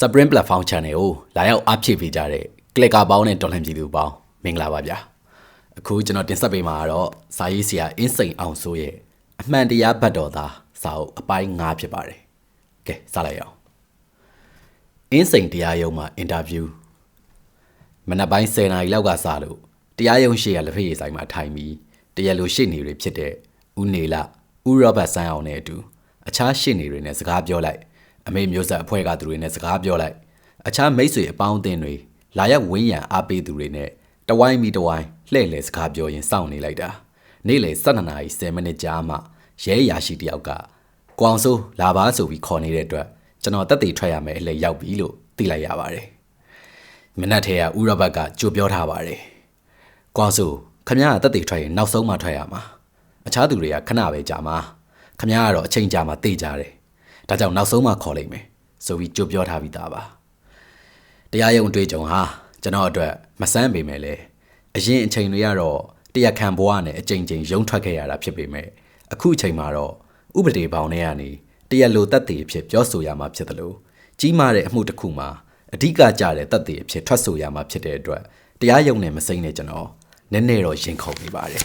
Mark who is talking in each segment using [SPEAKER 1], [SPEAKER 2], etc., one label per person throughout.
[SPEAKER 1] Spring Platform Channel ကိုလာရောက်အားဖြည့်ပေးကြတဲ့ clicker ပေါင်းနဲ့တော်လှန်ပြည်သူပေါင်းမင်္ဂလာပါဗျာအခုကျွန်တော်တင်ဆက်ပေးမှာကတော့စာရေးဆရာအင်းစိန်အောင်ဆိုရဲ့အမှန်တရားဘတ်တော်သားစာအုပ်အပိုင်း9ဖြစ်ပါတယ်ကဲစလိုက်အောင်အင်းစိန်တရားရုံးမှာအင်တာဗျူးမနက်ပိုင်း10နာရီလောက်ကစလို့တရားရုံးရှိရလက်ဖက်ရည်ဆိုင်မှာထိုင်ပြီးတရားလိုရှေ့နေတွေဖြစ်တဲ့ဦးနေလဦးရောဘတ်ဆန်းအောင်နဲ့အတူအခြားရှေ့နေတွေနဲ့စကားပြောလိုက် အမေမျိုးဆက်အဖွဲ့ကသူတွေနဲ့စကားပြောလိုက်အခြားမိတ်ဆွေအပေါင်းအသင်းတွေလာရောက်ဝင်းရံအားပေးသူတွေနဲ့တဝိုင်းမီတဝိုင်းလှည့်လည်စကားပြောရင်စောင့်နေလိုက်တာနေ့လေ7နာရီ10မိနစ်ကြာမှရဲရာရှိတယောက်ကကွအောင်စိုးလာပါဆိုပြီးခေါ်နေတဲ့အတွက်ကျွန်တော်တက်တည်ထွက်ရမယ်အလှည့်ရောက်ပြီလို့သိလိုက်ရပါတယ်မနက်ထဲကဥရဘတ်ကကြိုပြောထားပါတယ်ကွအောင်စိုးခမရကတက်တည်ထွက်ရင်နောက်ဆုံးမှထွက်ရမှာအခြားသူတွေကခဏပဲကြာမှာခမရကတော့အချိန်ကြာမှသိကြတယ် ဒါကြောင့်နောက်ဆုံးမှခေါ်လိုက်မယ်ဆိုပြီးကြိုပြောထားပြီးသားပါတရားရုံးအတွေ့အကြုံဟာကျွန်တော်အတွက်မဆန်းပေမဲ့လေအရင်အချိန်တွေကတော့တရားခံဘဝနဲ့အချိန်ချင်းရုံထွက်ခဲ့ရတာဖြစ်ပေမဲ့အခုအချိန်မှာတော့ဥပဒေဘောင်ထဲကနေတရားလိုတက်တည်အဖြစ်ပြောဆိုရမှာဖြစ်တယ်လို့ကြီးမားတဲ့အမှုတစ်ခုမှာအဓိကကြတဲ့တက်တည်အဖြစ်ထွက်ဆိုရမှာဖြစ်တဲ့အတွက်တရားရုံးနဲ့မစိမ့်နဲ့ကျွန်တော်နည်းနည်းတော့ရင်ခုန်နေပါတယ်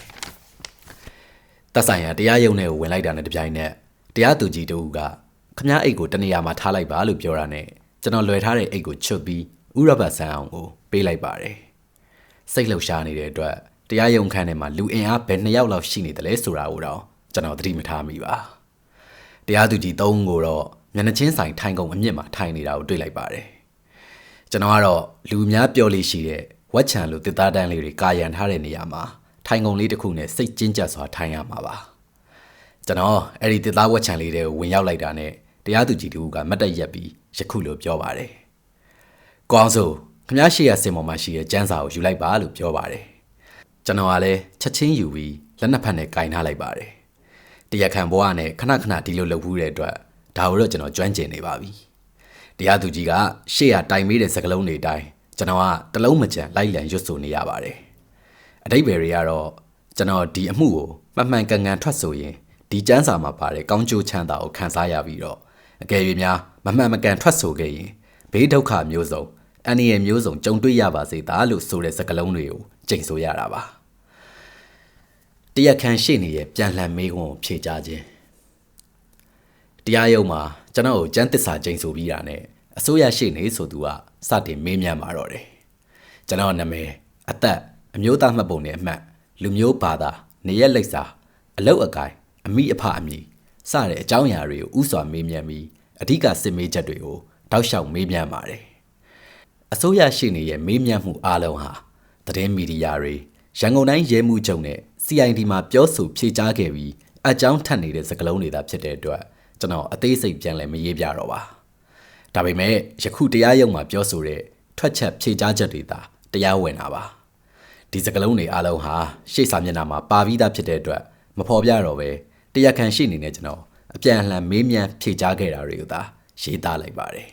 [SPEAKER 1] တက်ဆိုင်ရာတရားရုံးထဲကိုဝင်လိုက်တာနဲ့တပြိုင်နက်တရားသူကြီးတို့က ခမားအိတ်ကိုတနေရာမှာထားလိုက်ပါလို့ပြောတာနဲ့ကျွန်တော်လွယ်ထားတဲ့အိတ်ကိုချွတ်ပြီးဥရဘတ်ဆန်းအောင်ကိုပေးလိုက်ပါတယ်စိတ်လှုပ်ရှားနေတဲ့အတွက်တရားရုံးခန်းထဲမှာလူအင်အားဘယ်နှစ်ယောက်လောက်ရှိနေတယ်လဲဆိုတာကိုတော့ကျွန်တော်သတိမထားမိပါတရားသူကြီးသုံးကိုတော့မျက်နှာချင်းဆိုင်ထိုင်ကုန်အမြင့်မှာထိုင်နေတာကိုတွေ့လိုက်ပါတယ်ကျွန်တော်ကတော့လူများပြောလို့ရှိတဲ့ဝက်ချံလိုတစ်သားတန်းလေးတွေကာရန်ထားတဲ့နေရာမှာထိုင်ကုန်လေးတစ်ခုနဲ့စိတ်ကျဉ်ကျပ်စွာထိုင်ရမှာပါ ကျွန်တော်အဲ့ဒီတစ်သားဝက်ချံလေးတွေကိုဝင်ရောက်လိုက်တာနဲ့တရားသူကြီးတူကမတ်တက်ရက်ပြီးယခုလိုပြောပါတယ်။ကောင်းစို့ခမားရှိရစင်ပေါ်မှာရှိတဲ့ကျန်းစာကိုယူလိုက်ပါလို့ပြောပါတယ်။ကျွန်တော်ကလည်းချက်ချင်းယူပြီးလက်နှစ်ဖက်နဲ့ကင်ထားလိုက်ပါတယ်။တရားခံဘဝနဲ့ခဏခဏဒီလိုလုပ်ဘူးတဲ့အတွက်ဒါကိုတော့ကျွန်တော်ကျွမ်းကျင်နေပါပြီ။တရားသူကြီးကရှေ့ရတိုင်မေးတဲ့စကလုံးတွေအတိုင်းကျွန်တော်ကတလုံးမကြံလိုက်လံရွတ်ဆိုနေရပါတယ်။အတိတ်ဘယ်တွေကတော့ကျွန်တော်ဒီအမှုကိုမှန်မှန်ကန်ကန်ထွက်ဆိုရင် ဒီကျန်းစာမှာပါတဲ့ကောင်းကျိုးချမ်းသာကိုခံစားရပြီးတော့အကယ်၍များမမှန်မကန်ထွက်ဆိုခဲ့ရင်ဘေးဒုက္ခမျိုးစုံအန္တရာယ်မျိုးစုံကြုံတွေ့ရပါစေသားလို့ဆိုတဲ့စကားလုံးတွေကိုကြိမ်ဆိုရတာပါတရက်ခန့်ရှိနေရဲ့ပြန်လှန်မေးခွန်းကိုဖြေကြခြင်းတရားရုံးမှာကျွန်တော်ကိုကျန်းသစ္စာကြိမ်ဆိုပြီးတာနဲ့အစိုးရရှိနေဆိုသူကစတင်မေးမြန်းมาတော့တယ်ကျွန်တော်နာမည်အသက်အမျိုးသားမှတ်ပုံနဲ့အမှတ်လူမျိုးဘာသာနေရက်လိပ်စာအလုတ်အကိုင် အမိအဖအမိစတဲ့အကြောင်းအရာတွေကိုဥစွာမေးမြန်းပြီးအဓိကစစ်မေးချက်တွေကိုတောက်လျှောက်မေးမြန်းပါတယ်။အစိုးရရှိနေရဲ့မေးမြန်းမှုအားလုံးဟာသတင်းမီဒီယာတွေရန်ကုန်တိုင်းရဲမှုချုပ်နဲ့ CID မှာပြောဆိုဖြေကြားခဲ့ပြီးအကြောင်းထပ်နေတဲ့စကားလုံးတွေသာဖြစ်တဲ့အတွက်ကျွန်တော်အသေးစိတ်ပြန်လည်းမရေးပြတော့ပါ။ဒါပေမဲ့ယခုတရားရုံးမှာပြောဆိုတဲ့ထွက်ချက်ဖြေကြားချက်တွေသာတရားဝင်တာပါ။ဒီစကားလုံးတွေအားလုံးဟာရှေ့စာမျက်နှာမှာပါပြီးသားဖြစ်တဲ့အတွက်မဖော်ပြတော့ပဲ တရားခံရှိနေတဲ့ကျွန်တော်အပြန်အလှန်မေးမြန်းဖြေကြားခဲ့တာတွေကိုသာရေးသားလိုက်ပါတယ်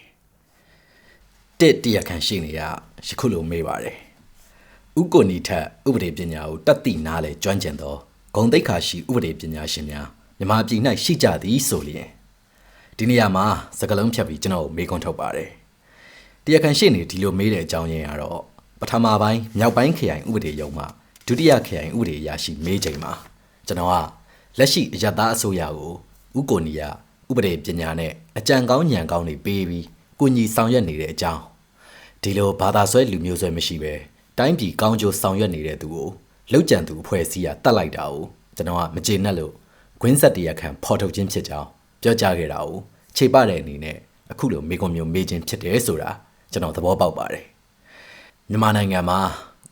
[SPEAKER 1] ။တစ်တရားခံရှိနေရယခုလိုမေးပါတယ်။ဥက္ကိုနီထက်ဥပဒေပညာကိုတတ်သိနားလေကျွမ်းကျင်သောဂုံတိတ်ခါရှိဥပဒေပညာရှင်များမြမပြည်၌ရှိကြသည်ဆိုလျင်ဒီနေရာမှာစကလုံးဖြတ်ပြီးကျွန်တော်ကိုမေးခွန်းထုတ်ပါတယ်။တရားခံရှိနေဒီလိုမေးတဲ့အကြောင်းရင်းကတော့ပထမပိုင်းမြောက်ပိုင်းခရိုင်ဥပဒေရုံးမှဒုတိယခရိုင်ဥပဒေအရာရှိမေးချိန်မှာကျွန်တော်က လက်ရှိအယက်သားအစိုးရကိုဥကိုနီယာဥပဒေပညာနဲ့အကြံကောင်းဉာဏ်ကောင်းတွေပေးပြီးကိုညီဆောင်ရွက်နေတဲ့အကြောင်းဒီလိုဘာသာဆွဲလူမျိုးဆွဲမရှိပဲတိုင်းပြည်ကောင်းကျိုးဆောင်ရွက်နေတဲ့သူကိုလောက်ကြံသူအဖွဲ့အစည်းကတတ်လိုက်တာကိုကျွန်တော်ကမကျေနပ်လို့ဂွင်းဆက်တရခံဖော်ထုတ်ခြင်းဖြစ်ကြောင်းပြောကြားခဲ့တာကိုခြေပတဲ့အနေနဲ့အခုလိုမေကွန်မျိုးမေးခြင်းဖြစ်တယ်ဆိုတာကျွန်တော်သဘောပေါက်ပါတယ်မြန်မာနိုင်ငံမှာ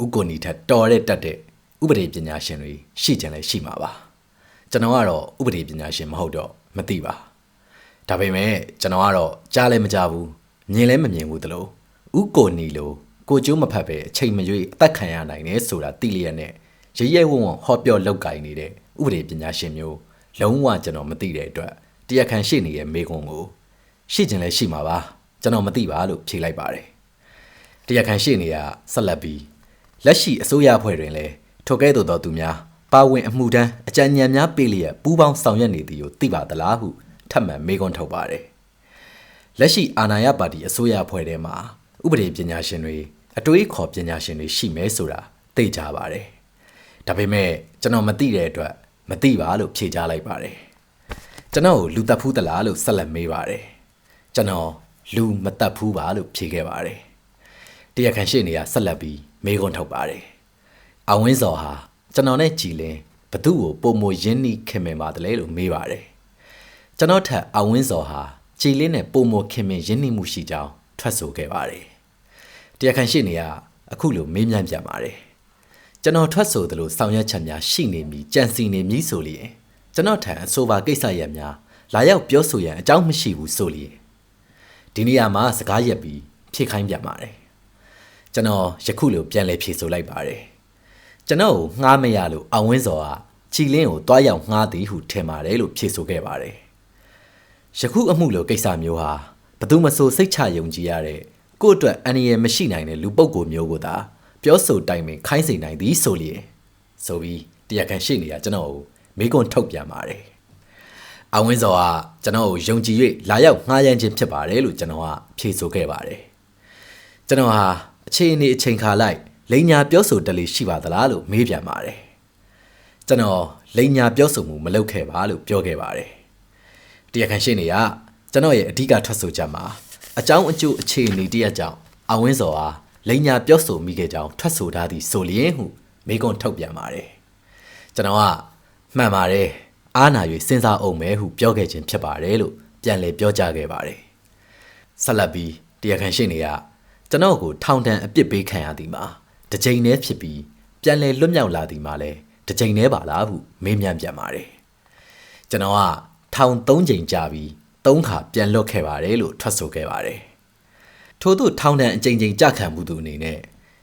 [SPEAKER 1] ဥကိုနီထက်တော်တဲ့တက်တဲ့ဥပဒေပညာရှင်တွေရှိကြတယ်ရှိမှာပါ ကျွန်တော်ကတော့ဥပဒေပညာရှင်မဟုတ်တော့မသိပါဒါပေမဲ့ကျွန်တော်ကတော့ကြားလည်းမကြားဘူးမြင်လည်းမမြင်ဘူးတလို့ဥကိုနီလိုကိုကျိုးမဖတ်ပဲအချိန်မရွေးအသက်ခံရနိုင်တယ်ဆိုတာသိလျက်နဲ့ရရဲဝုံဝံဟောပြောလောက်ကင်နေတဲ့ဥပဒေပညာရှင်မျိုးလုံးဝကျွန်တော်မသိတဲ့အတွက်တရားခံရှိနေတဲ့မေကွန်ကိုရှိကျင်လည်းရှိမှာပါကျွန်တော်မသိပါလို့ဖြေလိုက်ပါတယ်တရားခံရှိနေတာဆက်လက်ပြီးလက်ရှိအစိုးရအဖွဲ့တွင်လည်းထိုကဲ့သို့သောသူများ ပါဝင်အမှုတန်းအကြံဉာဏ်များပေးလျက်ပူးပေါင်းဆောင်ရွက်နေသည်ကိုသိပါသလားဟုထပ်မံမေးခွန်းထုတ်ပါတယ်လက်ရှိအာဏာရပါတီအစိုးရအဖွဲ့ထဲမှာဥပဒေပညာရှင်တွေအတွေးခေါ်ပညာရှင်တွေရှိမဲဆိုတာသိကြပါတယ်။ဒါပေမဲ့ကျွန်တော်မသိတဲ့အတွက်မသိပါလို့ဖြေကြားလိုက်ပါတယ်။ကျွန်တော်ကိုလူတက်ဖူးသလားလို့ဆက်လက်မေးပါတယ်။ကျွန်တော်လူမတက်ဖူးပါလို့ဖြေခဲ့ပါတယ်။တရားခံရှေ့နေကဆက်လက်ပြီးမေးခွန်းထုတ်ပါတယ်။အဝင်းစော်ဟာ ကျွန်တော်နဲ့ကြည်လင်ဘသူ့ကိုပုံမရင်းနှီးခင်မင်ပါတယ်လို့မေးပါတယ်။ကျွန်တော်ထက်အဝင်းစော်ဟာကြည်လင်းနဲ့ပုံမခင်မင်ရင်းနှီးမှုရှိကြောင်းထွက်ဆိုခဲ့ပါတယ်။တရားခံရှေ့နေကအခုလိုမေးမြန်းပြန်ပါတယ်။ကျွန်တော်ထွက်ဆိုသလိုဆောင်ရွက်ချက်များရှိနေမည်ကြံစီနေမည်ဆိုလျင်ကျွန်တော်ထံအဆိုပါကိစ္စရပ်များလာရောက်ပြောဆိုရန်အကြောင်းမရှိဘူးဆိုလျင်ဒီနေရာမှာစကားရက်ပြီးဖြေခိုင်းပြန်ပါတယ်။ကျွန်တော်ယခုလိုပြန်လည်ဖြေဆိုလိုက်ပါတယ်။ ကျွန်တော်ကိုငှားမရလို့အဝင်းစော်ကချီလင်းကိုတွားရောက်ငှားသည်ဟုထင်ပါတယ်လို့ဖြေဆိုခဲ့ပါတယ်။ယခုအမှုလိုကိစ္စမျိုးဟာဘသူမဆိုစိတ်ချယုံကြည်ရတဲ့ကိုယ့်အတွက်အန္တရာယ်မရှိနိုင်တဲ့လူပုဂ္ဂိုလ်မျိုးကိုသာပြောဆိုတိုင်ပင်ခိုင်းစေနိုင်သည်ဆိုလျင်ဆိုပြီးတရားခံရှိနေတာကျွန်တော်ကိုမိကွန်းထုတ်ပြန်ပါတယ်။အဝင်းစော်ကကျွန်တော်ကိုယုံကြည်၍လာရောက်ငှားရမ်းခြင်းဖြစ်ပါတယ်လို့ကျွန်တော်ကဖြေဆိုခဲ့ပါတယ်။ကျွန်တော်ဟာအခြေအနေအချိန်ခါလိုက် လိန်ညာပြောဆိုတလေရှိပါသလားလို့မေးပြန်ပါတယ်။ကျွန်တော်လိန်ညာပြောဆိုမှုမလုပ်ခဲ့ပါလို့ပြောခဲ့ပါတယ်။တရားခံရှိနေကကျွန်တော်ရဲ့အဓိကထွက်ဆိုချက်မှာအကြောင်းအကျိုးအခြေအနေတရက်ကြောင့်အဝင်းစော်ဟာလိန်ညာပြောဆိုမိခဲ့ကြောင်းထွက်ဆိုထားသည့်ဆိုလျင်ဟုမိကွန်းထုတ်ပြန်ပါတယ်။ကျွန်တော်ကမှန်ပါတယ်အားနာ၍စဉ်းစားအောင်မဲဟုပြောခဲ့ခြင်းဖြစ်ပါတယ်လို့ပြန်လည်ပြောကြားခဲ့ပါတယ်။ဆက်လက်ပြီးတရားခံရှိနေကကျွန်တော်ကိုထောင်ဒဏ်အပြစ်ပေးခံရသည်မှာ တစ်ချိန်တည်းဖြစ်ပြီးပြန်လည်လွတ်မြောက်လာသည်မှာလည်းတစ်ချိန်တည်းပါလားဟုမေးမြန်းပြန်ပါတယ်။ကျွန်တော်ကထောင်၃ချိန်ကြာပြီး၃ခါပြန်လွတ်ခဲ့ပါတယ်လို့ထွက်ဆိုခဲ့ပါတယ်။ထို့သို့ထောင်ဒဏ်အကြိမ်ကြိမ်ကြခံမှုသူအနေနဲ့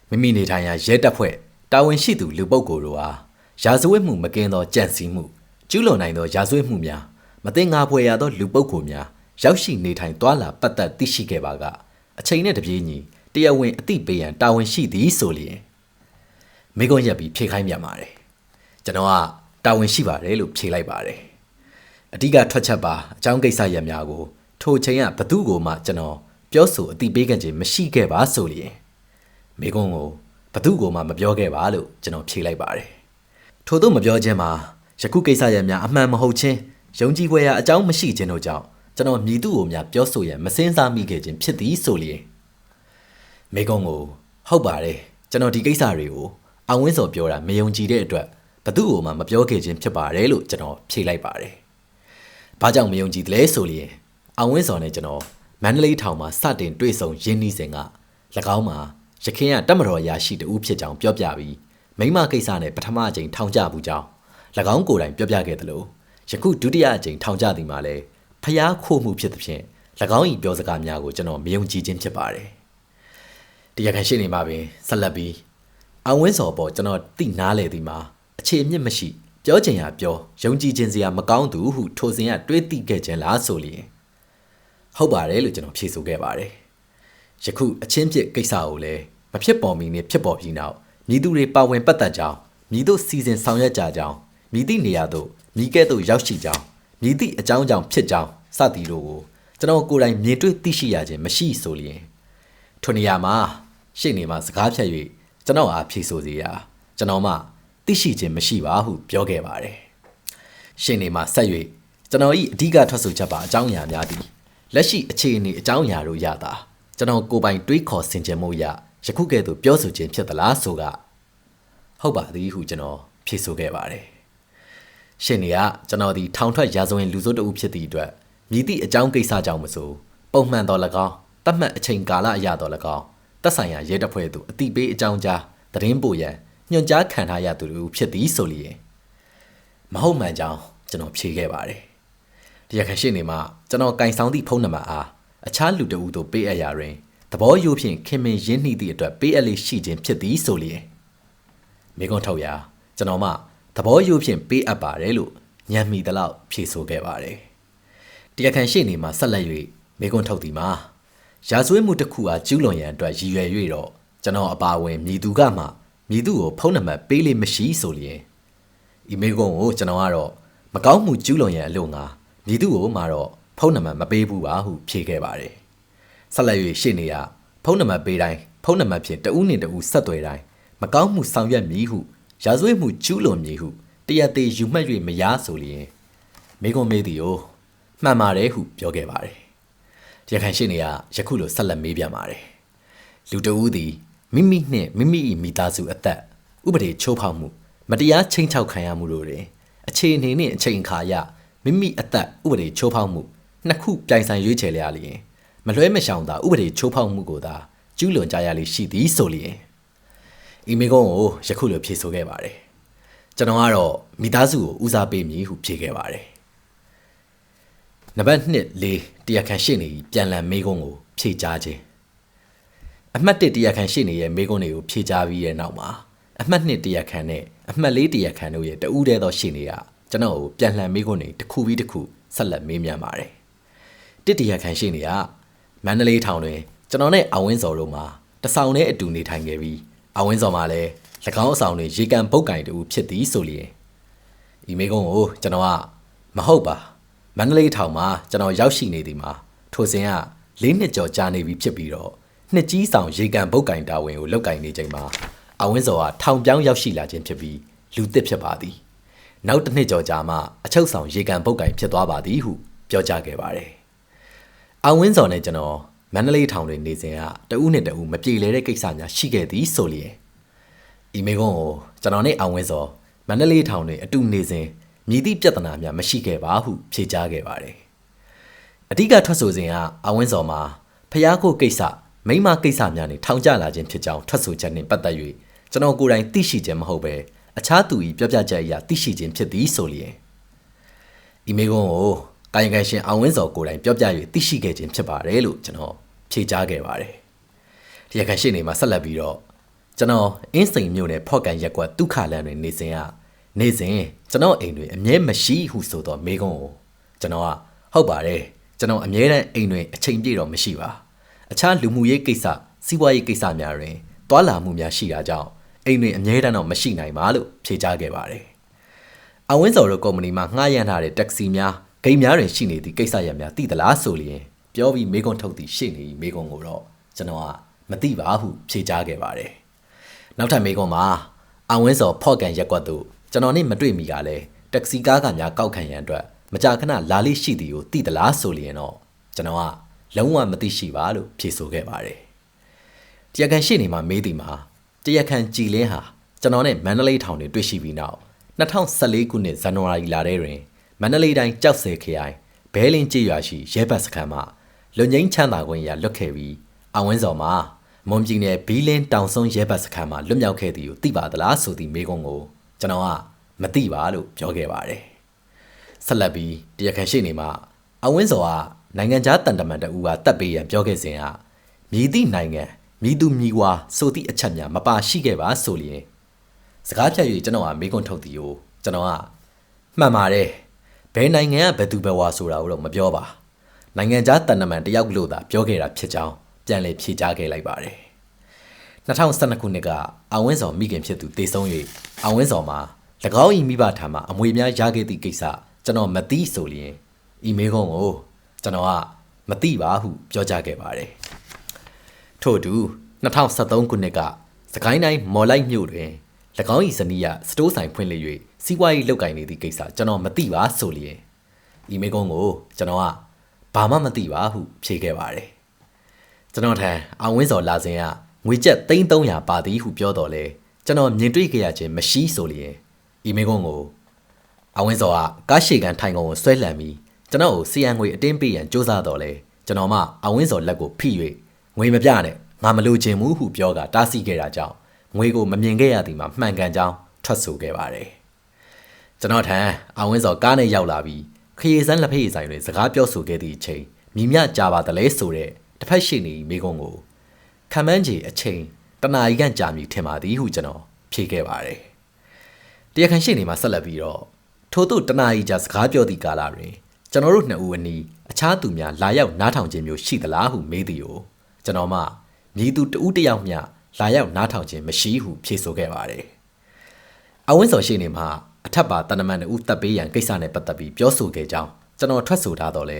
[SPEAKER 1] မိမိနေထိုင်ရာရဲတပ်ဖွဲ့တာဝန်ရှိသူလူပုဂ္ဂိုလ်တို့အားရာဇဝတ်မှုမကင်းသောကြံ့စည်မှုကျူးလွန်နိုင်သောရာဇဝတ်မှုများမသိငါဖွယ်ရသောလူပုဂ္ဂိုလ်များရောက်ရှိနေထိုင်သွားလာပတ်သက်သိရှိခဲ့ပါကအချိန်နဲ့တပြေးညီ တရားဝင်အသိပေးရန်တာဝန်ရှိသည်ဆိုလျင်မိကွန်းရက်ပြီးဖြေခိုင်းပြန်ပါတယ်ကျွန်တော်ကတာဝန်ရှိပါတယ်လို့ဖြေလိုက်ပါတယ်အဓိကထွက်ချက်ပါအကြောင်းကိစ္စရပ်များကိုထိုချိန်ကဘသူ့ကိုမှကျွန်တော်ပြောဆိုအသိပေးခဲ့ခြင်းမရှိခဲ့ပါဆိုလျင်မိကွန်းကိုဘသူ့ကိုမှမပြောခဲ့ပါလို့ကျွန်တော်ဖြေလိုက်ပါတယ်ထို့သောမပြောခြင်းမှာယခုကိစ္စရပ်များအမှန်မဟုတ်ခြင်းယုံကြည်ဖွယ်ရာအကြောင်းမရှိခြင်းတို့ကြောင့်ကျွန်တော်မြည်သူ့ကိုများပြောဆိုရန်မစင်းစားမိခဲ့ခြင်းဖြစ်သည်ဆိုလျင် မိကုံကိုဟုတ်ပါတယ်ကျွန်တော်ဒီကိစ္စတွေကိုအဝင်းစော်ပြောတာမယုံကြည်တဲ့အတွက်ဘသူ့ကိုမှမပြောခဲ့ခြင်းဖြစ်ပါတယ်လို့ကျွန်တော်ဖြေလိုက်ပါတယ်။ဘာကြောင့်မယုံကြည်သလဲဆိုလျင်အဝင်းစော်နဲ့ကျွန်တော်မန္တလေးထောင်မှာစတင်တွေ့ဆုံရင်းနှီးစဉ်က၎င်းမှာရခင်ကတက်မတော်ရာရှိတူဖြစ်ကြောင်းပြောပြပြီးမိမကိစ္စနဲ့ပထမအကြိမ်ထောင်ကြဘူးကြောင်း၎င်းကိုယ်တိုင်ပြောပြခဲ့သလိုယခုဒုတိယအကြိမ်ထောင်ကြသည်မှာလည်းဖျားခိုးမှုဖြစ်သဖြင့်၎င်း၏ပြောစကားများကိုကျွန်တော်မယုံကြည်ခြင်းဖြစ်ပါတယ်။ တရားခံရှိနေမှာပင်ဆက်လက်ပြီးအဝင်းစော်ပေါ်ကျွန်တော်တိနားလေသည်မှာအခြေအမြစ်မရှိပြောချင်ရပြောယုံကြည်ခြင်းစရာမကောင်းသူဟုထိုစဉ်ကတွေးသိခဲ့ခြင်းလားဆိုလျင်ဟုတ်ပါတယ်လို့ကျွန်တော်ဖြေဆိုခဲ့ပါတယ်။ယခုအချင်းပြစ်ကိစ္စကိုလည်းမဖြစ်ပေါ်မီနဲ့ဖြစ်ပေါ်ပြီးနောက်မြည်သူတွေပါဝင်ပတ်သက်ကြောင်းမြည်တို့စီစဉ်ဆောင်ရွက်ကြကြောင်းမြည်သည့်နေရာသို့မြည်ကဲ့သို့ရောက်ရှိကြောင်းမြည်သည့်အကြောင်းကြောင့်ဖြစ်ကြောင်းစသည်တို့ကိုကျွန်တော်ကိုယ်တိုင်မြင်တွေ့သိရှိရခြင်းမရှိဆိုလျင်ထိုနေရာမှာ ရှေ့နေမှာစကားဖြတ်၍ကျွန်တော်အားဖြေဆိုစီရာကျွန်တော်မှသိရှိခြင်းမရှိပါဟုပြောခဲ့ပါတယ်ရှေ့နေမှာဆက်၍ကျွန်တော်၏အဓိကထွက်ဆိုချက်ပါအကြောင်းအရာများသည်လက်ရှိအခြေအနေအကြောင်းအရာတို့ရတာကျွန်တော်ကိုယ်ပိုင်တွေးခေါ်ဆင်ခြင်မှုရယခုကဲ့သို့ပြောဆိုခြင်းဖြစ်သလားဆိုကဟုတ်ပါသည်ဟုကျွန်တော်ဖြေဆိုခဲ့ပါတယ်ရှင်နေကကျွန်တော်ဒီထောင်ထွက်ရာဇဝင်လူစိုးတအုပ်ဖြစ်သည့်အတွက်မြည်သည့်အကြောင်းကိစ္စကြောင့်မဆိုပုံမှန်တော်၎င်းတတ်မှတ်အချိန်ကာလအရာတော်၎င်း တက်ဆိုင်ရာရဲတပ်ဖွဲ့သို့အတိပေးအကြောင်းကြားသတင်းပို့ရန်ညွှန်ကြားခံထားရသူတို့ဖြစ်သည်ဆိုလျင်မဟုတ်မှန်ကြောင်းကျွန်တော်ဖြေခဲ့ပါတယ်တရားခံရှိနေမှာကျွန်တော်ကင်ဆောင်သည့်ဖုန်းနံပါတ်အားအခြားလူတအုပ်တို့ပေးအပ်ရာတွင်သဘောရိုးဖြင့်ခင်မင်ရင်းနှီးသည့်အတွက်ပေးအပ်လေးရှိခြင်းဖြစ်သည်ဆိုလျင်မိကွန်းထောက်ရာကျွန်တော်မှသဘောရိုးဖြင့်ပေးအပ်ပါတယ်လို့ညံမိသလောက်ဖြေဆိုခဲ့ပါတယ်တရားခံရှိနေမှာဆက်လက်၍မိကွန်းထုတ်သည်မှာ ရာဇဝတ်မှုတစ်ခုအားကျူးလွန်ရန်အတွက်ရည်ရွယ်၍တော့ကျွန်တော်အပါဝင်မြည်သူကမှမြည်သူကိုဖုန်းနံပါတ်ပေးလိမ့်မရှိဆိုလျင်အီမေကွန်ကိုကျွန်တော်ကတော့မကောင်းမှုကျူးလွန်ရန်အလို့ငါမြည်သူကိုမှတော့ဖုန်းနံပါတ်မပေးဘူးပါဟုဖြေခဲ့ပါတယ်ဆက်လက်၍ရှေ့နေရဖုန်းနံပါတ်ပေးတိုင်းဖုန်းနံပါတ်ဖြင့်တဦးနှင့်တဦးဆက်သွယ်တိုင်းမကောင်းမှုဆောင်ရွက်မည်ဟုရာဇဝတ်မှုကျူးလွန်မည်ဟုတရားသေးယူမှတ်၍မရဆိုလျင်မိကွန်မေးသည်ကိုမှန်ပါတယ်ဟုပြောခဲ့ပါတယ် ရခိုင်ရှေ့နေရယခုလိုဆက်လက်မေးပြန်ပါတယ်လူတဦးသည်မိမိနှင့်မိမိ၏မိသားစုအသက်ဥပဒေချိုးဖောက်မှုမတရားချိန်ချောက်ခံရမှုတို့တွင်အခြေအနေနှင့်အချိန်အခါအရမိမိအသက်ဥပဒေချိုးဖောက်မှုနှစ်ခုပြိုင်ဆိုင်ရွေးချယ်လျက်လျင်မလွဲမရှောင်သာဥပဒေချိုးဖောက်မှုကိုသာကျူးလွန်ကြရလိမ့်ရှိသည်ဆိုလျင်ဤမိကုန်းကိုယခုလိုဖြေဆိုခဲ့ပါတယ်ကျွန်တော်ကတော့မိသားစုကိုဦးစားပေးမည်ဟုဖြေခဲ့ပါတယ်နံပါတ်1လေး တရားခံရှင်းနေပြန်လည်မေးခွန်းကိုဖြေကြားခြင်းအမှတ်1တရားခံရှင်းနေရဲ့မေးခွန်းတွေကိုဖြေကြားပြီးတဲ့နောက်မှာအမှတ်2တရားခံနဲ့အမှတ်4တရားခံတို့ရဲ့တဦးတည်းသောရှင်းနေကကျွန်တော်ကိုပြန်လှန်မေးခွန်းတွေတစ်ခုပြီးတစ်ခုဆက်လက်မေးမြန်းပါတယ်တစ်တရားခံရှင်းနေကမန္တလေးထောင်တွင်ကျွန်တော်နဲ့အဝင်းစော်တို့မှာတဆောင်နဲ့အတူနေထိုင်ခဲ့ပြီးအဝင်းစော်မှာလည်း၎င်းအဆောင်တွင်ရေကန်ပုတ်ကင်တူဖြစ်သည်ဆိုလျင်ဤမေကုန်းကိုကျွန်တော်ကမဟုတ်ပါ မန္တလေးထောင်မှာကျွန်တော်ရောက်ရှိနေသည်မှာထိုစဉ်ကလေးနှစ်ကျော်ကြာနေပြီဖြစ်ပြီးတော့နှစ်ကြီးဆောင်ရေကန်ပုတ်ကင်တာဝန်ကိုလောက်ကင်နေချိန်မှာအဝင်းစော်ကထောင်ပြောင်းရောက်ရှိလာခြင်းဖြစ်ပြီးလူသစ်ဖြစ်ပါသည်နောက်တစ်နှစ်ကျော်ကြာမှအချုပ်ဆောင်ရေကန်ပုတ်ကင်ဖြစ်သွားပါသည်ဟုပြောကြားခဲ့ပါတယ်အဝင်းစော်နဲ့ကျွန်တော်မန္တလေးထောင်တွင်နေစဉ်ကတဦးနဲ့တဦးမပြေလည်တဲ့ကိစ္စများရှိခဲ့သည်ဆိုလျင်ဤမေကွန်းကိုကျွန်တော်နဲ့အောင်ဝင်းစောမန္တလေးထောင်တွင်အတူနေစဉ် မြည်သည့်ပြဿနာများမရှိခဲ့ပါဟုဖြေကြားခဲ့ပါတယ်အဓိကထွက်ဆိုစဉ်ကအဝင်းစောမှာဖျားခိုးကိစ္စမိမကိစ္စများနဲ့ထောင်ကျလာခြင်းဖြစ်ကြောင်းထွက်ဆိုချက်နှင့်ပတ်သက်၍ကျွန်တော်ကိုယ်တိုင်သိရှိခြင်းမဟုတ်ပဲအခြားသူ၏ပြောပြချက်အရသိရှိခြင်းဖြစ်သည်ဆိုလျင်ဤမေကွန်းကိုကာယကံရှင်အောင်ဝင်းစောကိုယ်တိုင်ပြောပြ၍သိရှိခဲ့ခြင်းဖြစ်ပါတယ်လို့ကျွန်တော်ဖြေကြားခဲ့ပါတယ်။တရားခံရှိနေမှာဆက်လက်ပြီးတော့ကျွန်တော်အင်းစိန်မြို့နယ်ဖော့ကန်ရက်ကွက်ဒုက္ခလန်တွင်နေစဉ်ကနေစဉ် ကျွန်တော်အိမ်တွင်အမြဲမရှိဟုဆိုသောမိကုံးကိုကျွန်တော်ကဟုတ်ပါတယ်ကျွန်တော်အမြဲတမ်းအိမ်တွင်အချိန်ပြည့်တော့မရှိပါအခြားလူမှုရေးကိစ္စစီးပွားရေးကိစ္စများတွင်တွာလာမှုများရှိတာကြောင့်အိမ်တွင်အမြဲတမ်းတော့မရှိနိုင်ပါလို့ဖြေကြားခဲ့ပါတယ်အဝင်းစော်တို့ကုမ္ပဏီမှာငှားရမ်းထားတဲ့တက္ကစီများဂိမ်းများတွင်ရှိနေသည့်ကိစ္စရပ်များသိသလားဆိုလျင်ပြောပြီးမေကွန်ထုတ်သည့်ရှေ့နေမေကွန်ကိုတော့ကျွန်တော်ကမသိပါဟုဖြေကြားခဲ့ပါတယ်နောက်ထပ်မေကွန်မှာအဝင်းစော်ဖော့ကန်ရက်ကွက်သို့ ကျွန်တော်နဲ့မတွေ့မိကလည်းတက္ကစီကားကများကောက်ခံရန်အတွက်မကြာခဏလာလိရှိသည်ကိုသိသလားဆိုလျင်တော့ကျွန်တော်ကလုံးဝမသိရှိပါလို့ဖြေဆိုခဲ့ပါတယ်တရားခံရှေ့နေမှာမေးသည်မှာတရားခံကြည်လင်းဟာကျွန်တော်နဲ့မန္တလေးထောင်တွင်တွေ့ရှိပြီးနောက်2014ခုနှစ်ဇန်နဝါရီလထဲတွင်မန္တလေးတိုင်းကြောက်စဲခရိုင်ဘဲလင်းကျေးရွာရှိရဲဘတ်စခန်းမှာလွန်ငင်းချမ်းသာခွင့်ရလွတ်ခဲ့ပြီးအဝင်းစော်မှာမွန်ပြည်နယ်ဘီလင်းတောင်ဆုံးရဲဘတ်စခန်းမှာလွတ်မြောက်ခဲ့သည်ကိုသိပါသလားဆိုသည့်မေးခွန်းကို ကျွန်တော်ကမသိပါလို့ပြောခဲ့ပါတယ်ဆက်လက်ပြီးတရားခံရှိနေမှာအဝင်းစော်ကနိုင်ငံခြားတန်တမန်တအူကတပ်ပေးရန်ပြောခဲ့စဉ်ကမြည်သည့်နိုင်ငံမြည်သူမြည်ဝါဆိုသည့်အချက်များမပါရှိခဲ့ပါဆိုလျင်စကားဖြတ်၍ကျွန်တော်ကမေးခွန်းထုတ်သည်ကိုကျွန်တော်ကမှန်ပါတယ်ဘယ်နိုင်ငံကဘယ်သူဘယ်ဝါဆိုတာကိုတော့မပြောပါနိုင်ငံခြားတန်တမန်တယောက်လို့သာပြောခဲ့တာဖြစ်ကြောင်းပြန်လည်ဖြေကြားခဲ့လိုက်ပါတယ် 2012ခုနှစ်ကအဝင်းစော်မိခင်ဖြစ်သူတေဆုံး၍အဝင်းစော်မှာ၎င်း၏မိဘထံမှအမွေများရခဲ့သည့်ကိစ္စကျွန်တော်မသိဆိုလျင်ဤမေကုန်းကိုကျွန်တော်ကမသိပါဟုပြောကြားခဲ့ပါတယ်ထို့အတူ2013ခုနှစ်ကစကိုင်းတိုင်းမော်လိုက်မြို့တွင်၎င်း၏ဇနီးရစတိုးဆိုင်ဖွင့်လှစ်၍စီးပွားရေးလုပ်ကိုင်နေသည့်ကိစ္စကျွန်တော်မသိပါဆိုလျင်ဤမေကုန်းကိုကျွန်တော်ကဘာမှမသိပါဟုဖြေခဲ့ပါတယ်ကျွန်တော်ထံအဝင်းစော်လာစဉ်က ငွေကျပ်3300ပါသည်ဟုပြောတော်လဲကျွန်တော်မြင်တွေ့ခဲ့ရခြင်းမရှိဆိုလျင်ဤမေကုန်းကိုအဝင်းစော်ကကားရှေကန်ထိုင်ကုန်ကိုဆွဲလန့်ပြီးကျွန်တော်ကိုစီယံငွေအတင်းပေးရန်စ조사တော်လဲကျွန်တော်မှအဝင်းစော်လက်ကိုဖိ၍ငွေမပြနဲ့ငါမလိုချင်ဘူးဟုပြောကတားဆီးခဲ့တာကြောင့်ငွေကိုမမြင်ခဲ့ရသည်မှာမှန်ကန်ကြောင်းထွက်ဆိုခဲ့ပါတယ်ကျွန်တော်ထံအဝင်းစော်ကားနဲ့ရောက်လာပြီးခရီးစန်းလက်ဖေးဆိုင်တွင်စကားပြောဆိုခဲ့သည့်အချိန်မိမြကြပါတလဲဆိုတဲ့တစ်ဖက်ရှိနေမိကုန်းကို ခံမန်းကြီးအချိန်တနာရီခန့်ကြာမြည်ထင်ပါသည်ဟုကျွန်တော်ဖြေခဲ့ပါတယ်တရားခံရှိနေမှာဆက်လက်ပြီးတော့ထို့သို့တနာရီကြာစကားပြောသည့်ကာလတွင်ကျွန်တော်တို့နှစ်ဦးအနီးအခြားသူများလာရောက်နားထောင်ခြင်းမျိုးရှိသလားဟုမေးသည်ကိုကျွန်တော်မှမြည်သူတဦးတယောက်မျှလာရောက်နားထောင်ခြင်းမရှိဟုဖြေဆိုခဲ့ပါတယ်အဝင်းစော်ရှိနေမှာအထက်ပါတဏ္ဍမန်တို့တပ်ပေးရန်ကိစ္စနဲ့ပတ်သက်ပြီးပြောဆိုခဲ့ကြောင်းကျွန်တော်ထွက်ဆိုထားတော့လဲ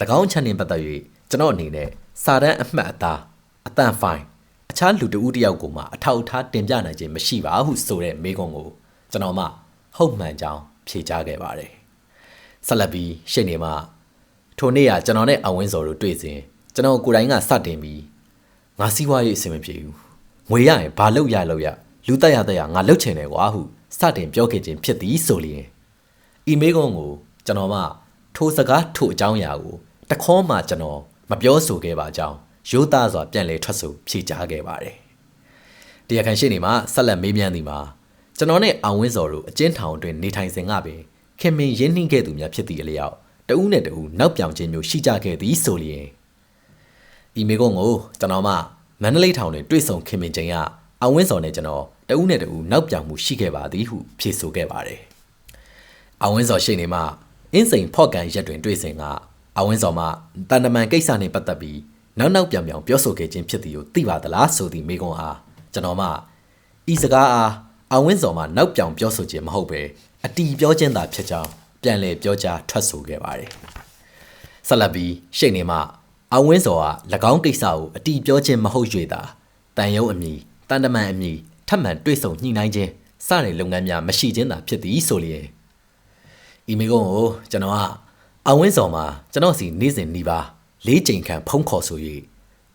[SPEAKER 1] ၎င်းချက်နှင့်ပတ်သက်၍ကျွန်တော်အနေနဲ့စာတန်းအမှတ်အသား အတန်ဖိုင်အခြားလူတဦးတစ်ယောက်ကိုမှအထောက်အထားတင်ပြနိုင်ခြင်းမရှိပါဟုဆိုတဲ့မေးခွန်းကိုကျွန်တော်မှဟုတ်မှန်ကြောင်းဖြေကြားခဲ့ပါတယ်ဆက်လက်ပြီးရှေ့နေမှထိုနေ့ကကျွန်တော်နဲ့အဝင်းစော်တို့တွေ့စဉ်ကျွန်တော်ကိုယ်တိုင်ကစတင်ပြီးငါစီးပွားရေးအဆင်မပြေဘူးငွေရရင်ဘာလုပ်ရလုပ်ရလူတက်ရတက်ရငါလုပ်ချင်တယ်ကွာဟုစတင်ပြောခဲ့ခြင်းဖြစ်သည်ဆိုလျင်အီမေးကွန်ကိုကျွန်တော်မှထိုစကားထိုအကြောင်းအရာကိုတခေါမှကျွန်တော်မပြောဆိုခဲ့ပါကြောင်း ရိုးသားစွာပြန်လည်ထွက်ဆိုဖြေကြားခဲ့ပါတယ်တရားခံရှိနေမှာဆက်လက်မေးမြန်းသည်မှာကျွန်တော်နဲ့အောင်ဝင်းစော်တို့အကျဉ်းထောင်တွင်နေထိုင်စဉ်ကပင်ခင်မင်ရင်းနှီးခဲ့သူများဖြစ်သည့်အလျောက်တဦးနဲ့တဦးနောက်ပြောင်ခြင်းမျိုးရှိကြခဲ့သည်ဆိုလျင်ဤမေကုန်းကိုကျွန်တော်မှမန္တလေးထောင်တွင်တွေ့ဆုံခင်မင်ခြင်းကအောင်ဝင်းစော်နဲ့ကျွန်တော်တဦးနဲ့တဦးနောက်ပြောင်မှုရှိခဲ့ပါသည်ဟုဖြေဆိုခဲ့ပါတယ်အောင်ဝင်းစော်ရှိနေမှအင်းစိန်ဖော့ကန်ရက်တွင်တွေ့စဉ်ကအဝင်းစော်မှတန်တမန်ကိစ္စနှင့်ပတ်သက်ပြီး နောက်နောက်ပြောင်ပြောင်ပြောဆိုခဲ့ခြင်းဖြစ်သည်ကိုသိပါသလားဆိုသည့်မေကွန်းအားကျွန်တော်မှဤစကားအားအဝင်းစော်မှနောက်ပြောင်ပြောဆိုခြင်းမဟုတ်ပဲအတီပြောခြင်းသာဖြစ်ကြောင်းပြန်လည်ပြောကြားထွက်ဆိုခဲ့ပါတယ်ဆက်လက်ပြီးရှိတ်နေမှအဝင်းစော်က၎င်းကိစ္စကိုအတီပြောခြင်းမဟုတ်၍သာတန်ယုံအမည်တန်တမန်အမည်ထပ်မံတွေ့ဆုံညှိနှိုင်းခြင်းစတဲ့လုပ်ငန်းများမရှိခြင်းသာဖြစ်သည်ဆိုလျင်ဤမေကွန်းကိုကျွန်တော်ကအဝင်းစော်မှာကျွန်တော်စီနေ့စဉ်နှီးပါ လေးချိန်ခန့်ဖုံးခေါ်ဆို၍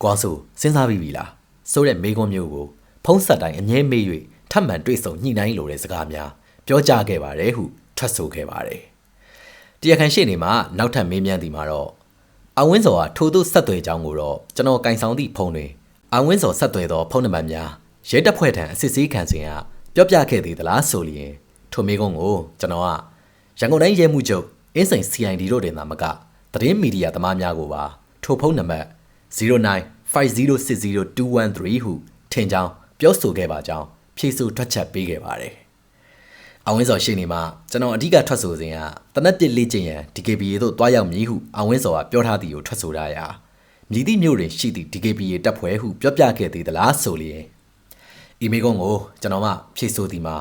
[SPEAKER 1] ကွာဆိုစဉ်းစားပြီးပြီလားဆိုတဲ့မေကွန်းမျိုးကိုဖုံးဆက်တိုင်းအငဲမေး၍ထပ်မံတွေ့ဆုံညှိနှိုင်းလိုတဲ့စကားများပြောကြားခဲ့ပါတယ်ဟုထွက်ဆိုခဲ့ပါတယ်တရားခံရှေ့နေမှာနောက်ထပ်မေးမြန်းသည်မှာတော့အဝင်းစော်ကထို့သို့ဆက်သွယ်ကြောင်းကိုတော့ကျွန်တော်ကင်ဆောင်သည့်ဖုန်းတွင်အဝင်းစော်ဆက်သွယ်သောဖုန်းနံပါတ်များရဲတပ်ဖွဲ့ထံအစစ်ဆေးခံစဉ်ကပြောပြခဲ့သေးသလားဆိုလျင်ထိုမေကုန်းကိုကျွန်တော်ကရန်ကုန်တိုင်းရဲမှုချုပ်အင်းစိန် CID တို့တင်သာမကသတင်းမီဒီယာသမားများကိုပါ ထိုဖုန်းနံပါတ်0950602213ဟုထင်ကြောင်းပြောဆိုခဲ့ပါကြောင်းဖြေဆိုထွက်ချက်ပေးခဲ့ပါတယ်။အဝင်းစော်ရှိနေမှာကျွန်တော်အဓိကထွက်ဆိုစဉ်ကတနက်ပစ်လေးကျင်ရန် DKBA တို့တွားရောက်မည်ဟုအဝင်းစော်ကပြောထားသည်ကိုထွက်ဆိုရရာမြည်သည့်မြို့တွင်ရှိသည့် DKBA တပ်ဖွဲ့ဟုပြောပြခဲ့သေးသလားဆိုလျင်အီမေကွန်ကိုကျွန်တော်မှဖြေဆိုသည်မှာ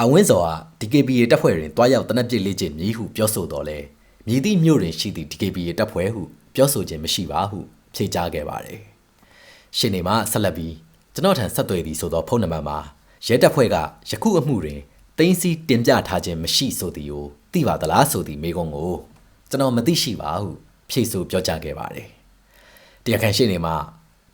[SPEAKER 1] အဝင်းစော်က DKBA တပ်ဖွဲ့တွင်တွားရောက်တနက်ပစ်လေးကျင်မည်ဟုပြောဆိုတော်လဲမြည်သည့်မြို့တွင်ရှိသည့် DKBA တပ်ဖွဲ့ဟု ပြောဆိုခြင်းမရှိပါဟုဖြေကြားခဲ့ပါတယ်။ရှင်နေမှာဆက်လက်ပြီးကျွန်တော်ထံဆက်သွယ်သည်ဆိုသောဖုန်းနံပါတ်မှာရဲတပ်ဖွဲ့ကယခုအမှုတွင်တင်းစီတင်ပြထားခြင်းမရှိဆိုသည်ကိုသိပါသလားဆိုသည်မေကွန်ကိုကျွန်တော်မသိရှိပါဟုဖြေဆိုပြောကြားခဲ့ပါတယ်။တရားခံရှင်းနေမှာ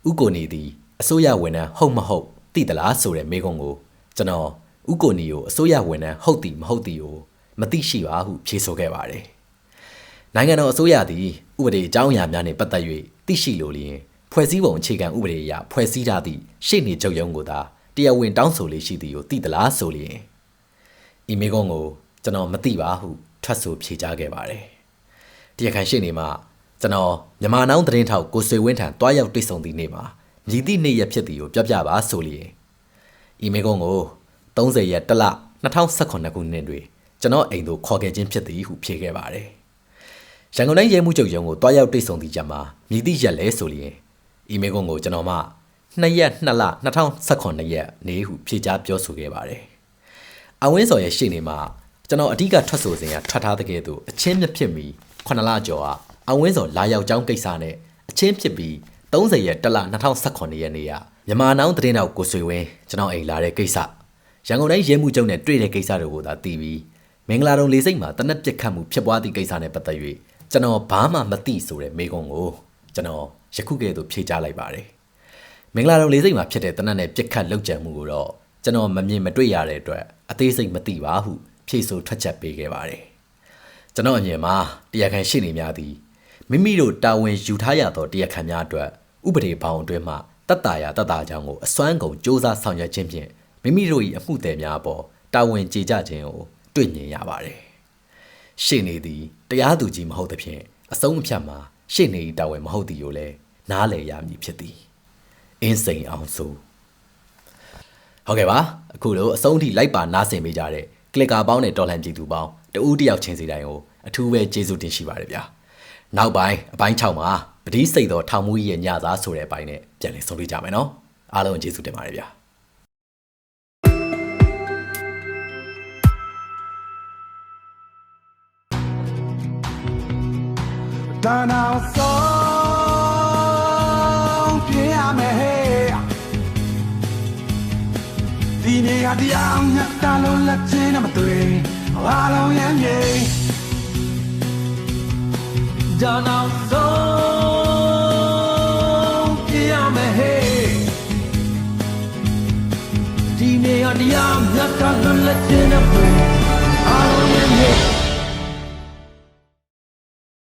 [SPEAKER 1] ဥကိုနေသည်အစိုးရဝန်ထမ်းဟုတ်မဟုတ်သိသလားဆိုတဲ့မေကွန်ကိုကျွန်တော်ဥကိုနေကိုအစိုးရဝန်ထမ်းဟုတ်သည်မဟုတ်သည်ကိုမသိရှိပါဟုဖြေဆိုခဲ့ပါတယ်။ နိုင်ငံတော်အစိုးရသည်ဥပဒေအကြောင်းအရာများနှင့်ပတ်သက်၍သိရှိလိုလျင်ဖွဲ့စည်းပုံအခြေခံဥပဒေအရဖွဲ့စည်းထားသည့်ရှေ့နေချုပ်ရုံးကိုသာတရားဝင်တောင်းဆိုလေးရှိသည်ကိုသိသလားဆိုလျင်ဤမေကုန်းကိုကျွန်တော်မသိပါဟုထွက်ဆိုဖြေကြားခဲ့ပါတယ်။တရားခံရှေ့နေမှာကျွန်တော်မြန်မာနောင်သတင်းထောက်ကိုဆွေဝင်းထံတွားရောက်တွေ့ဆုံသည့်နေ့မှာမြည်သည့်နေ့ရက်ဖြစ်သည်ကိုပြောပြပါဆိုလျင်ဤမေကုန်းကို30ရက်တလ2018ခုနှစ်တွင်ကျွန်တော်အိမ်သို့ခေါ်ခဲ့ခြင်းဖြစ်သည်ဟုဖြေခဲ့ပါတယ်။ ရန်ကုန်တိုင်းရဲမှုချုပ်ရုံးကိုတွားရောက်တွေ့ဆုံသည့်ကြမှာမြည်သည့်ရက်လဲဆိုလျင်ဤမေကွန်ကိုကျွန်တော်မှ2ရက်2လ2018ရက်နေ့ဟုဖြေကြားပြောဆိုခဲ့ပါတယ်။အဝင်းစော်ရဲ့ရှေ့နေမှာကျွန်တော်အဓိကထွက်ဆိုစဉ်ကထွက်ထားတဲ့ကဲ့သို့အချင်းမြဖြစ်ပြီး9လကျော်ကအဝင်းစော်လာရောက်ကြောင်းကိစ္စနဲ့အချင်းဖြစ်ပြီး30ရက်တလ2018ရက်နေ့ကမြန်မာနောင်သတင်းတော်ကိုဆွေဝင်းကျွန်တော်အိမ်လာတဲ့ကိစ္စရန်ကုန်တိုင်းရဲမှုချုပ်နဲ့တွေ့တဲ့ကိစ္စတွေကိုသာသိပြီးမင်္ဂလာတုံလေးစိတ်မှာတနက်ပြက်ခတ်မှုဖြစ်ပွားသည့်ကိစ္စနဲ့ပတ်သက်၍ ကျွန်တော်ဘာမှမသိဆိုတဲ့မိကုံကိုကျွန်တော်ယခုကဲ့သို့ဖြေကြားလိုက်ပါတယ်။မင်္ဂလာတော်လေးစိတ်မှာဖြစ်တဲ့တနတ်နဲ့ပြစ်ခတ်လောက်ကြံမှုကိုတော့ကျွန်တော်မမြင်မတွေ့ရတဲ့အတွက်အသေးစိတ်မသိပါဟုဖြေဆိုထွက်ချက်ပေးခဲ့ပါတယ်။ကျွန်တော်အမြင်မှာတရားခံရှင်းနေများသည်မိမိတို့တာဝန်ယူထားရသောတရားခံများအတွက်ဥပဒေဘောင်အတွင်းမှတတ်တာရတတ်တာကြောင့်ကိုအစွမ်းကုန်စ조사ဆောင်ရွက်ခြင်းဖြင့်မိမိတို့၏အမှုသည်များအပေါ်တာဝန်ကြေကြခြင်းကိုတွေ့မြင်ရပါတယ်။ရှေ့နေသည် တရားသူကြီးမဟုတ်သဖြင့်အဆုံးအဖြတ်မှာရှေ့နေ၏တာဝန်မဟုတ်သည်ကိုလည်းနားလည်ရမည်ဖြစ်သည်အင်းစိန်အောင်ဆိုဟုတ်ကဲ့ပါအခုလိုအဆုံးထိလိုက်ပါနားဆင်ပေးကြတဲ့ကလစ်ကာပေါင်းနဲ့တော်လှန်ပြည်သူပေါင်းတဦးတယောက်ချင်းစီတိုင်းကိုအထူးပဲကျေးဇူးတင်ရှိပါတယ်ဗျာနောက်ပိုင်းအပိုင်း6မှာပတိစိတ်တော်ထောင်မှုကြီးရဲ့ညသားဆိုတဲ့အပိုင်းနဲ့ပြန်လည်ဆုံးဖြတ်ကြမယ်နော်အားလုံးကျေးဇူးတင်ပါတယ်ဗျာ
[SPEAKER 2] သာနာဆောင်ပြရမယ်ဒီနေရာတရားမြတ်တာလုံးလက်ချင်းနဲ့မတွေ့ဘာလုံးရံမြေဒါနာဆောင်ပြရမယ်ဒီနေရာတရားမြတ်တာလုံးလက်ချင်းနဲ့တွေ့ဘာလုံးရံမြေ